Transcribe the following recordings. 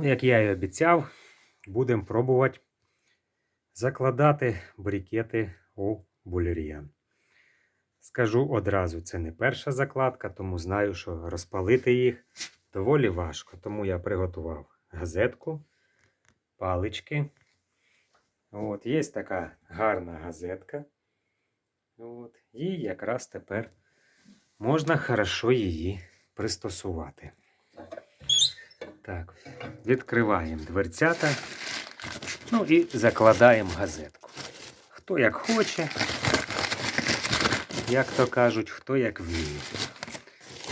Ну, як я і обіцяв, будемо пробувати закладати брикети у булер'ян. Скажу одразу, це не перша закладка, тому знаю, що розпалити їх доволі важко. Тому я приготував газетку, палички. От, є така гарна газетка. От, і якраз тепер можна хорошо її пристосувати. Так, відкриваємо дверцята. Ну і закладаємо газетку. Хто як хоче, як то кажуть, хто як вміє.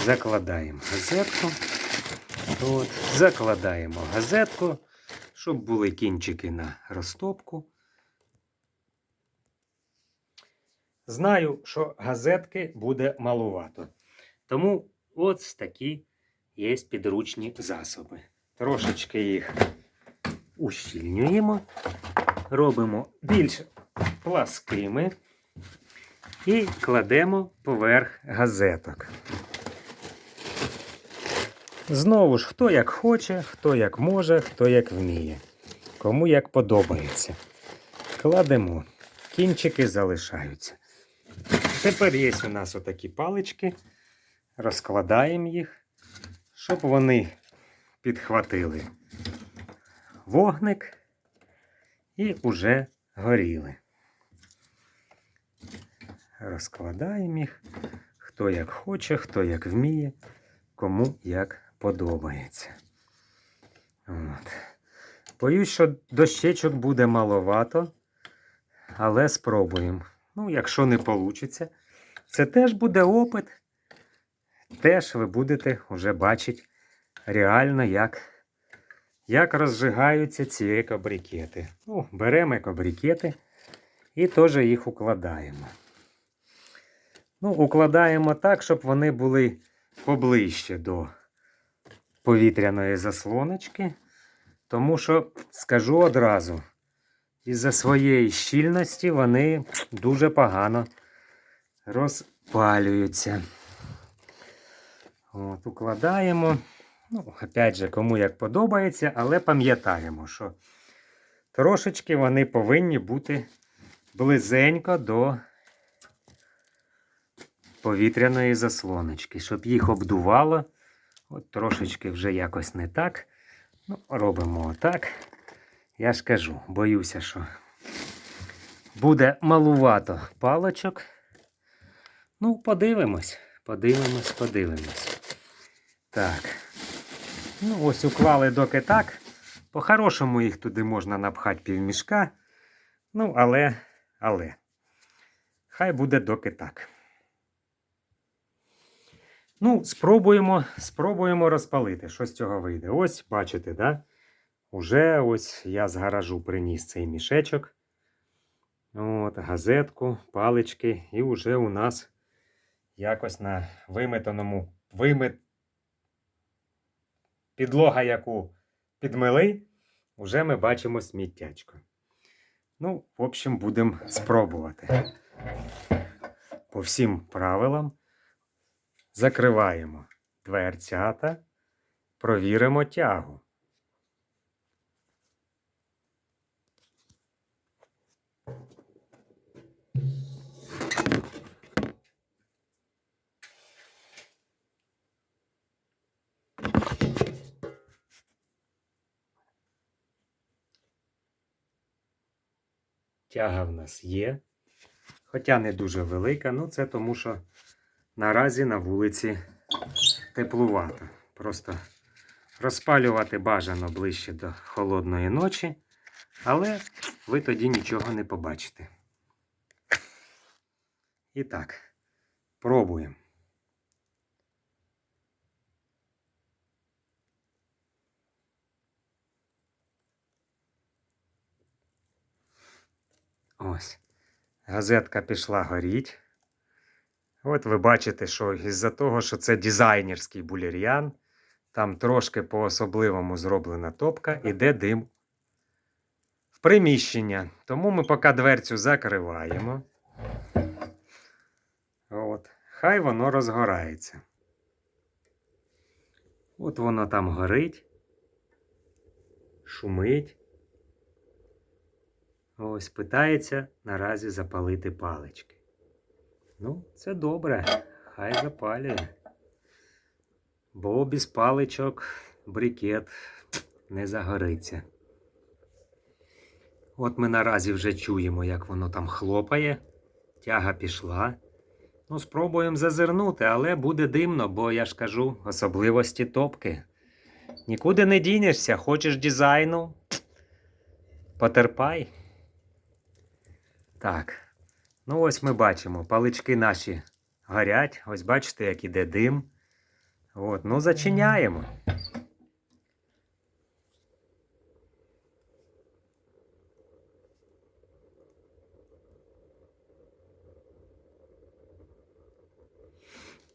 Закладаємо газетку. От, закладаємо газетку, щоб були кінчики на розтопку. Знаю, що газетки буде малувато. Тому ось такі є підручні засоби. Трошечки їх ущільнюємо, робимо більш пласкими і кладемо поверх газеток. Знову ж, хто як хоче, хто як може, хто як вміє. Кому як подобається. Кладемо. Кінчики залишаються. Тепер є у нас отакі палички. Розкладаємо їх, щоб вони підхватили вогник і уже горіли. Розкладаємо їх, хто як хоче, хто як вміє, кому як подобається. От. Боюсь, що дощечок буде маловато, але спробуємо. Ну, якщо не вийде, це теж буде опит. Теж ви будете вже бачити реально, як, як розжигаються ці екобрикети. Ну, беремо екобрикети і теж їх укладаємо. Ну, укладаємо так, щоб вони були поближче до повітряної заслоночки. Тому що, скажу одразу, із-за своєї щільності вони дуже погано розпалюються. От, Укладаємо. Ну, опять же, кому як подобається, але пам'ятаємо, що трошечки вони повинні бути близенько до повітряної заслоночки, щоб їх обдувало. От трошечки вже якось не так. Ну, робимо отак. Я ж кажу, боюся, що буде малувато палочок. Ну, подивимось, подивимось, подивимось. Так. Ну, ось уклали доки так. По-хорошому їх туди можна напхати півмішка. Ну, але, але. Хай буде доки так. Ну, спробуємо, спробуємо розпалити. Що з цього вийде. Ось, бачите, да? Уже ось я з гаражу приніс цей мішечок. От, газетку, палички, і вже у нас якось на виметаному вимит... підлога, яку підмили, вже ми бачимо сміттячко. Ну, в общем, будемо спробувати. По всім правилам закриваємо дверцята, провіримо тягу. Тяга в нас є, хоча не дуже велика, ну це тому, що наразі на вулиці теплувато. Просто розпалювати бажано ближче до холодної ночі, але ви тоді нічого не побачите. І так, пробуємо. Ось. Газетка пішла горіть. От ви бачите, що із-за того, що це дизайнерський булер'ян, там трошки по-особливому зроблена топка, іде дим в приміщення. Тому ми поки дверцю закриваємо. От. Хай воно розгорається. От воно там горить. шумить. Ось питається наразі запалити палички. Ну, це добре, хай запалює. Бо без паличок брикет не загориться. От ми наразі вже чуємо, як воно там хлопає. Тяга пішла. Ну, спробуємо зазирнути, але буде димно, бо я ж кажу, особливості топки. Нікуди не дінешся, хочеш дизайну. Потерпай. Так. Ну, ось ми бачимо, палички наші горять. Ось бачите, як іде дим. От, ну зачиняємо.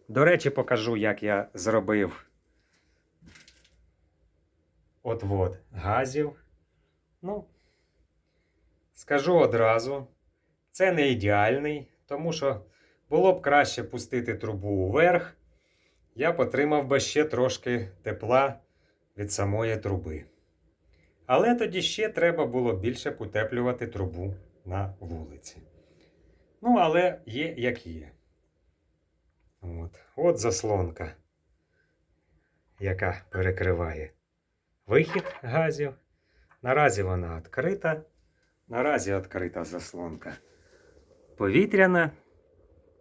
До речі, покажу, як я зробив отвод газів. Ну, скажу одразу, це не ідеальний, тому що було б краще пустити трубу вверх. Я потримав би ще трошки тепла від самої труби. Але тоді ще треба було більше потеплювати трубу на вулиці. Ну, але є як є. От, От заслонка, яка перекриває вихід газів. Наразі вона відкрита. Наразі відкрита заслонка повітряна.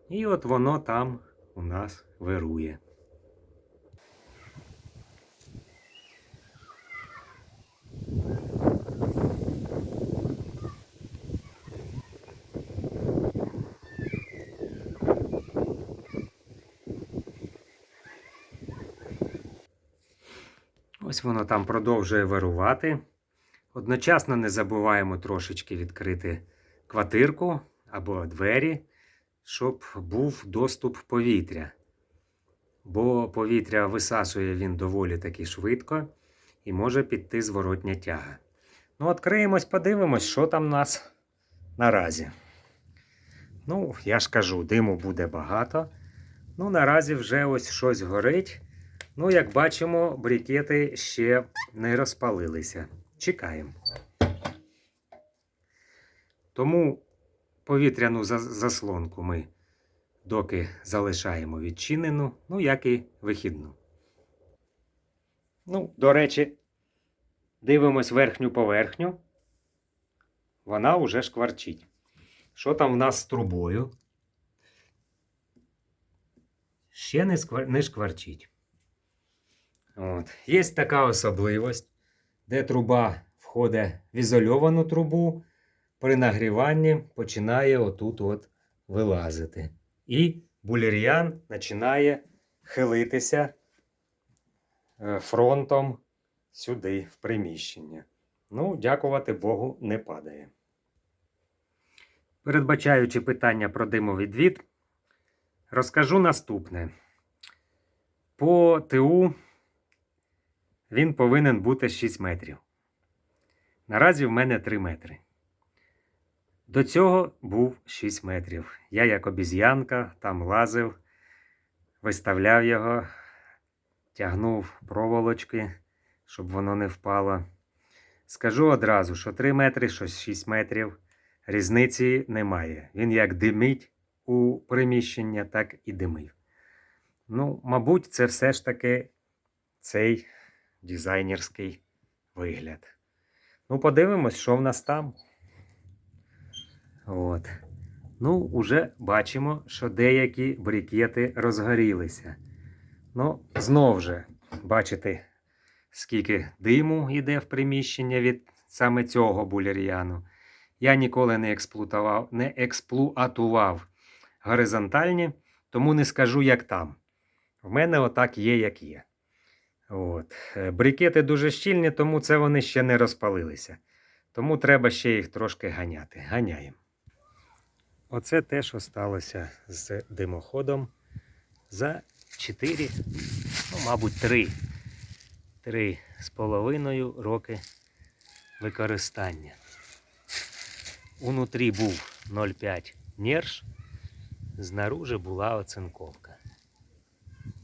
І от воно там у нас вирує. Ось воно там продовжує вирувати. Одночасно не забуваємо трошечки відкрити квартирку або двері, щоб був доступ повітря. Бо повітря висасує він доволі таки швидко і може піти зворотня тяга. Ну, відкриємось, подивимось, що там у нас наразі. Ну, я ж кажу, диму буде багато. Ну, наразі вже ось щось горить. Ну, як бачимо, брикети ще не розпалилися. Чекаємо. Тому повітряну заслонку ми доки залишаємо відчинену, ну, як і вихідну. Ну, до речі, дивимось верхню поверхню. Вона вже шкварчить. Що там в нас з трубою? Ще не, сквар... не шкварчить. От. Є така особливість, де труба входить в ізольовану трубу, при нагріванні починає отут от вилазити. І булір'ян починає хилитися е, фронтом сюди, в приміщення. Ну, дякувати Богу, не падає. Передбачаючи питання про димовідвід, розкажу наступне. По ТУ він повинен бути 6 метрів. Наразі в мене 3 метри. До цього був 6 метрів. Я, як обіз'янка, там лазив, виставляв його, тягнув проволочки, щоб воно не впало. Скажу одразу, що 3 метри, що 6 метрів різниці немає. Він як димить у приміщення, так і димив. Ну, мабуть, це все ж таки цей дизайнерський вигляд. Ну, подивимось, що в нас там. От. Ну, уже бачимо, що деякі брикети розгорілися. Ну, знов же, бачите, скільки диму йде в приміщення від саме цього буляр'яну. Я ніколи не експлуатував, не експлуатував горизонтальні, тому не скажу, як там. В мене отак є, як є. От. Е, Брикети дуже щільні, тому це вони ще не розпалилися. Тому треба ще їх трошки ганяти. Ганяємо. Оце те, що сталося з димоходом за 4, ну, мабуть, 3, 3 з половиною роки використання. Унутрі був 0,5 нерж, знаружи була оцинковка.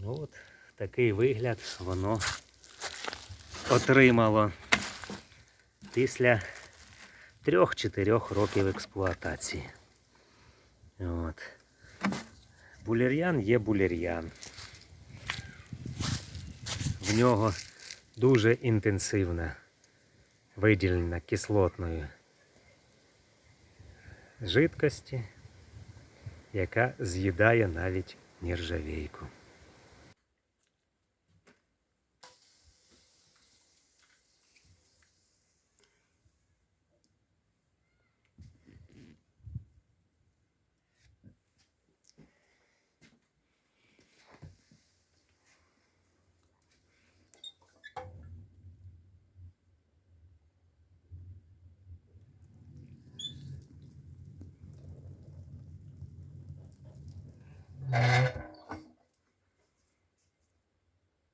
Ну, От такий вигляд воно отримало. після 3-4 років експлуатації. От. Булер'ян є булер'ян. В нього дуже інтенсивне виділення кислотної жидкості, яка з'їдає навіть нержавійку.